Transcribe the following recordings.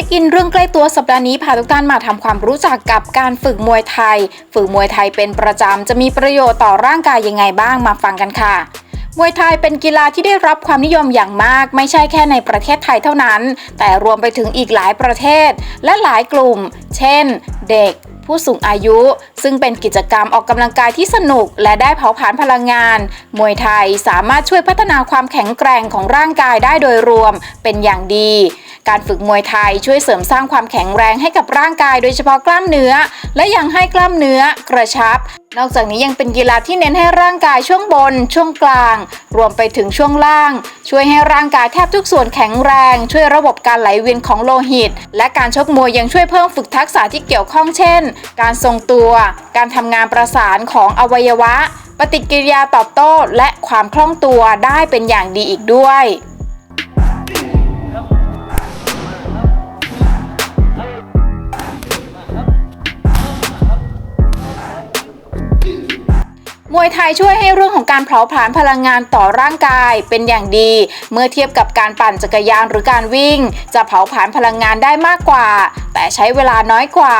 ช็คอินเรื่องใกล้ตัวสัปดาห์นี้พาทุกท่านมาทำความรู้จักกับการฝึกมวยไทย ฝึกมวยไทยเป็นประจำจะมีประโยชน์ต่อร่างกายยังไงบ้างมาฟังกันค่ะมวยไทยเป็นกีฬาที่ได้รับความนิยมอย่างมาก ไม่ใช่แค่ในประเทศไทยเท่านั้น แต่รวมไปถึงอีกหลายประเทศ และหลายกลุ่ม เช่น เด็ก ผู้สูงอายุ ซึ่งเป็นกิจกรรมออกกำลังกายที่สนุก และได้เผาผลาญพลังงาน มวยไทยสามารถช่วยพัฒนาความแข็งแกร่งของร่างกายได้โดยรวมเป็นอย่างดี การฝึกมวยไทยช่วยเสริมสร้างความแข็งแรงให้กับร่างกายโดยเฉพาะกล้ามเนื้อ และยังให้กล้ามเนื้อกระชับ นอกจากนี้ยังเป็นกีฬาที่เน้นให้ร่างกายช่วงบน ช่วงกลาง รวมไปถึงช่วงล่าง ช่วยให้ร่างกายแทบทุกส่วนแข็งแรง ช่วยระบบการไหลเวียนของโลหิต และการชกมวยยังช่วยเพิ่มฝึกทักษะที่เกี่ยวข้องเช่น การทรงตัว การทำงานประสานของอวัยวะ ปฏิกิริยาตอบโต้ และความคล่องตัวได้เป็นอย่างดีอีกด้วย มวยไทยช่วยให้เรื่องของการเผาผลาญพลังงานต่อร่างกายเป็นอย่างดี เมื่อเทียบกับการปั่นจักรยานหรือการวิ่ง จะเผาผลาญพลังงานได้มากกว่า แต่ใช้เวลาน้อยกว่า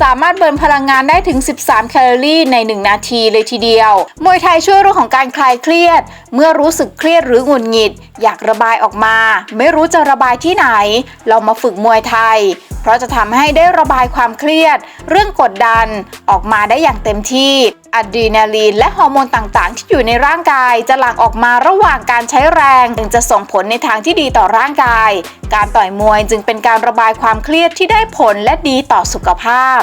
สามารถเบิร์นพลังงานได้ถึง 13 แคลอรี่ใน 1 นาทีเลยทีเดียว มวยไทยช่วยเรื่องของการคลายเครียด เมื่อรู้สึกเครียดหรือหงุดหงิด อยากระบายออกมา ไม่รู้จะระบายที่ไหน เรามาฝึกมวยไทยเพราะจะทำให้ได้ระบายความเครียด เรื่องกดดันออกมาได้อย่างเต็มที่อะดรีนาลีนและฮอร์โมนต่างๆ ที่อยู่ในร่างกาย จะหลั่งออกมาระหว่างการใช้แรงจึงจะส่งผลในทางที่ดีต่อร่างกาย การต่อยมวยจึงเป็นการระบายความเครียดที่ได้ผลและดีต่อสุขภาพ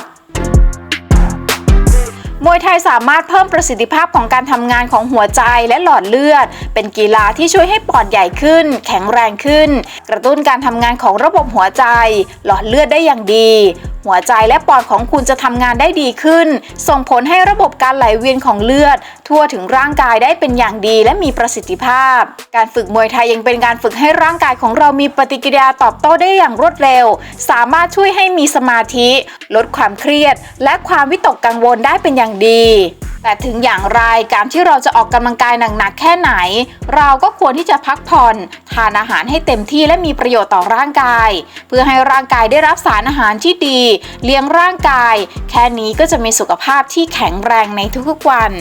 มวยไทยสามารถเพิ่มประสิทธิภาพของการทำงานของหัวใจและหลอดเลือด เป็นกีฬาที่ช่วยให้ปอดใหญ่ขึ้น แข็งแรงขึ้น กระตุ้นการทำงานของระบบหัวใจ หลอดเลือดได้อย่างดีหัวใจและปอดของคุณจะทำงานได้ดีขึ้น ส่งผลให้ระบบการไหลเวียนของเลือด ทั่วถึงร่างกายได้เป็นอย่างดีและมีประสิทธิภาพ การฝึกมวยไทยยังเป็นการฝึกให้ร่างกายของเรามีปฏิกิริยาตอบโต้ได้อย่างรวดเร็ว สามารถช่วยให้มีสมาธิ ลดความเครียด และความวิตกกังวลได้เป็นอย่างดี แต่ถึงอย่างไรการที่เราจะออกกำลังกายหนักๆแค่ไหน เราก็ควรที่จะพักผ่อน ทานอาหารให้เต็มที่และมีประโยชน์ต่อร่างกาย เพื่อให้ร่างกายได้รับสารอาหารที่ดี เลี้ยงร่างกาย แค่นี้ก็จะมีสุขภาพที่แข็งแรงในทุกๆวัน